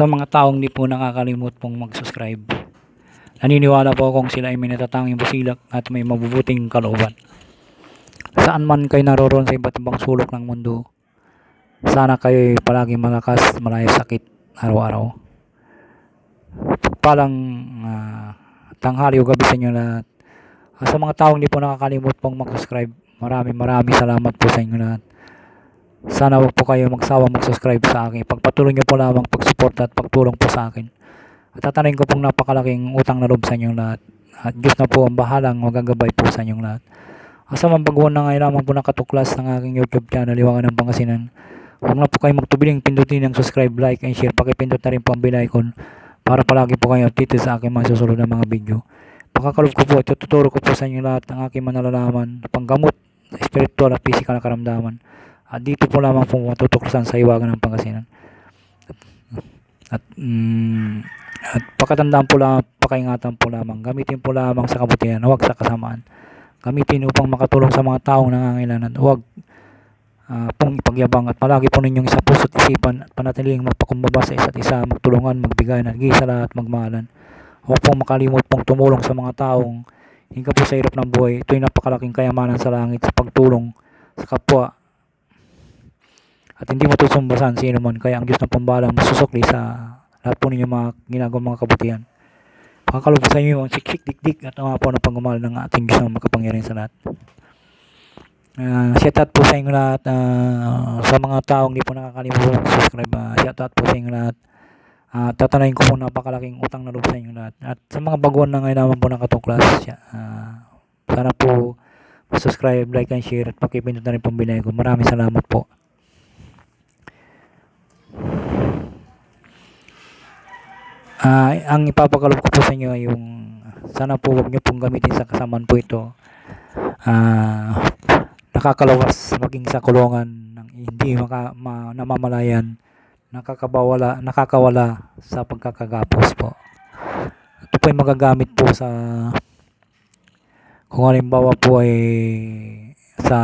Sa mga taong di po nakakalimot pong mag-subscribe. Naniniwala po akong sila ay may natatanging busilak at may mabubuting kalooban. Saan man kayo naroon sa iba't ibang sulok ng mundo, sana kayo ay palaging malakas, malaya sa sakit araw-araw. Palang ah, tanghali o gabi sa inyo lahat. Ah, sa mga taong di po nakakalimot pong mag-subscribe, maraming maraming salamat po sa inyo lahat. Sana wag po kayo magsawa mag-subscribe sa akin. Pagpatuloy niyo po lamang pagsuporta at pagtulong po sa akin. At tatanayin ko pong napakalaking utang na loob sa inyong lahat. At Diyos na po ang bahalang magagabay po sa inyong lahat. Asa man pagbuwan na ngayon lamang po nakatuklas ng aking YouTube channel, Liwangan ng Pangasinan. Huwag na po kayo magtubiling pindutin ang subscribe, like, and share. Pakipindot na rin po ang bell icon para palagi po kayo updated sa aking mga susunod na mga video. Pakakalob ko po, tututuro ko po sa inyo lahat ng aking manalalaman, panggamot, spiritual at physical na karamdaman. At dito po lamang po matutuklasan sa iwagan ng Pangasinan. At, mm, at pakatandaan po lang, pakaingatan po lamang. Gamitin po lamang sa kabutihan, huwag sa kasamaan. Gamitin upang makatulong sa mga taong nangangailangan. Huwag ah, pong ipagyabang at palagi po ninyong isa puso't isipan at panatiling magpakumbaba sa isa't isa, magtulungan, magbigay, nag-iisa at magmahalan. Huwag pong makalimot pong tumulong sa mga taong hingga po sa hirap ng buhay. Ito'y napakalaking kayamanan sa langit sa pagtulong sa kapwa at hindi matusumbasan sino man kaya ang Diyos na pambalang masusukli sa lahat po ninyo mga ginagawang mga kabutihan. Pakakalog sa inyo ang siksik dikdik at ang po na pangumahal ng ating Diyos na makapangyarihan sa lahat. Uh, shout out po sa inyo lahat ah, sa mga taong di po nakakalimutan subscribe uh, shout out po sa inyo lahat. Uh, tatanayin ko po napakalaking utang na loob sa inyo lahat. At sa mga baguhan na ngayon naman po nakatuklas uh, sana po subscribe, like and share at pakipindot rin pong binay ko. Maraming salamat po Ah, ang ipapakalob ko po sa inyo yung sana po wag niyo pong gamitin sa kasamaan po ito. Ah, nakakalawas maging sa kulungan ng hindi maka, ma, namamalayan, nakakabawala, nakakawala sa pagkakagapos po. Ito po ay magagamit po sa kung halimbawa po ay sa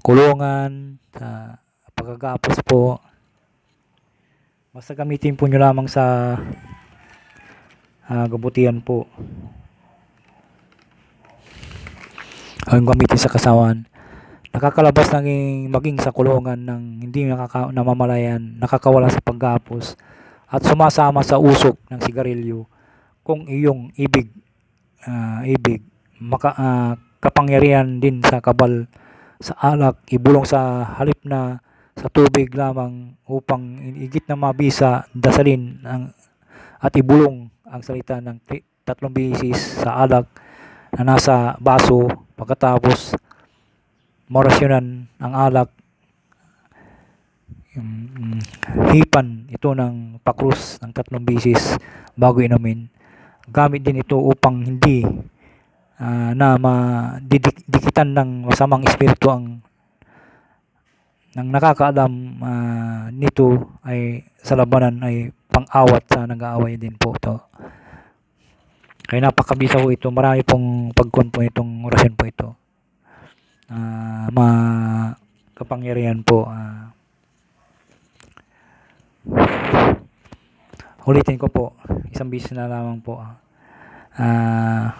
kulungan, sa pagkagapos po, Basta gamitin po nyo lamang sa ah, gabutihan po. O yung gamitin sa kasawan. Nakakalabas ng maging sa kulungan ng hindi nakaka, namamalayan, nakakawala sa paggapos at sumasama sa usok ng sigarilyo kung iyong ibig ah, ibig maka, ah, kapangyarihan din sa kabal sa alak ibulong sa halip na sa tubig lamang upang igit na mabisa dasalin ang, at ibulong ang salita ng tatlong bisis sa alak na nasa baso. Pagkatapos morasyonan ang alak. Mm, hipan ito ng pakrus ng tatlong bisis bago inumin. Gamit din ito upang hindi ah, na madidikitan ng masamang espiritu ang nang nakakaalam ah, nito ay sa labanan ay pang-awat sa nag-aaway din po ito. Kaya napakabisa po ito. Marami pong pagkon po itong orasyon po ito. Ah, ma kapangyarihan po. ah. ulitin ko po. Isang bisis na lamang po. Ah,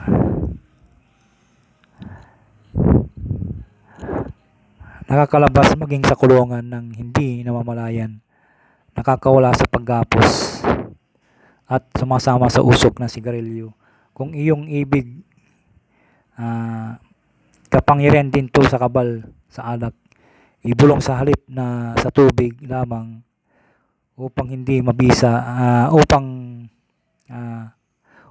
nakakalabas maging sa kulungan ng hindi namamalayan, nakakawala sa paggapos, at sumasama sa usok ng sigarilyo. Kung iyong ibig, ah, kapangyarihan din to sa kabal, sa alak, ibulong sa halip na sa tubig lamang upang hindi mabisa, ah, upang ah,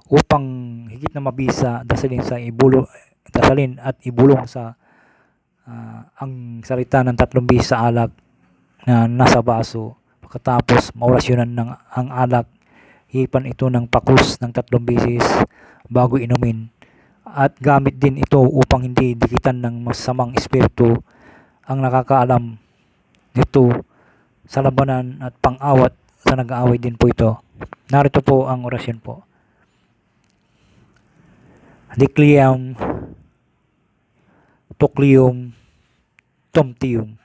upang higit na mabisa dasalin sa ibulo dasalin at ibulong sa ah, ang salita ng tatlong bihis alak na nasa baso pagkatapos maorasyonan ng ang alak hipan ito ng pakus ng tatlong bisis bago inumin at gamit din ito upang hindi dikitan ng masamang espiritu ang nakakaalam nito sa labanan at pang-awat sa nag-aaway din po ito. Narito po ang orasyon po. Diclium, Tuklium, Tomtium.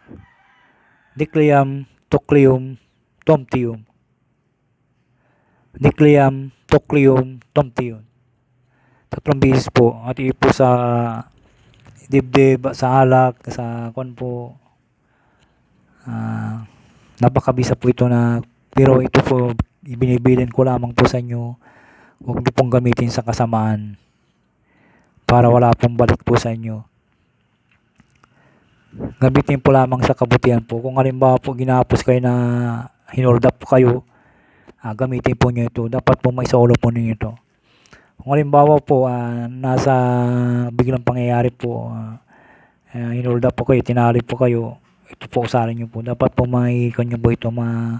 Diclium, Tuklium, Tomtium. Diclium, Toclium, Tomtion. Tatlong beses po. At iyo po sa dibdib, sa alak, sa kwan po. Ah, napakabisa po ito na pero ito po ibinibilin ko lamang po sa inyo. Huwag niyo pong gamitin sa kasamaan para wala pong balik po sa inyo. Gamitin po lamang sa kabutihan po. Kung halimbawa po ginapos kayo na hinold up po kayo, ah, gamitin po nyo ito. Dapat po maisolo po ninyo ito. Kung halimbawa po ah, nasa biglang pangyayari po, ah, uh, hinold up po kayo, tinali po kayo, ito po usarin nyo po. Dapat po maikon nyo po ito, ma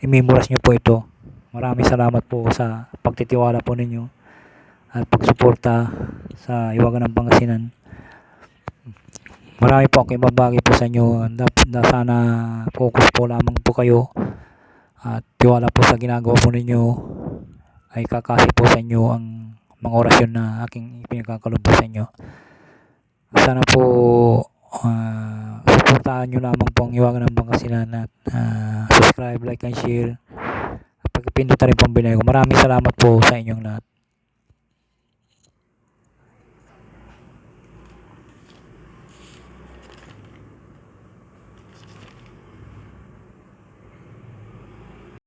i-memorise nyo po ito. Maraming salamat po sa pagtitiwala po ninyo at pagsuporta sa Iwagan ng Pangasinan. Marami po akong ibabagi po sa inyo. Na sana focus po lamang po kayo at tiwala po sa ginagawa po ninyo ay kakasi po sa inyo ang mga orasyon na aking pinagkakalob po sa inyo. Sana po ah, suportahan nyo lamang po ang Iwagan ng Pangasinan at ah, subscribe, like, and share. At pagpindot na rin po ang binay. Maraming salamat po sa inyong lahat.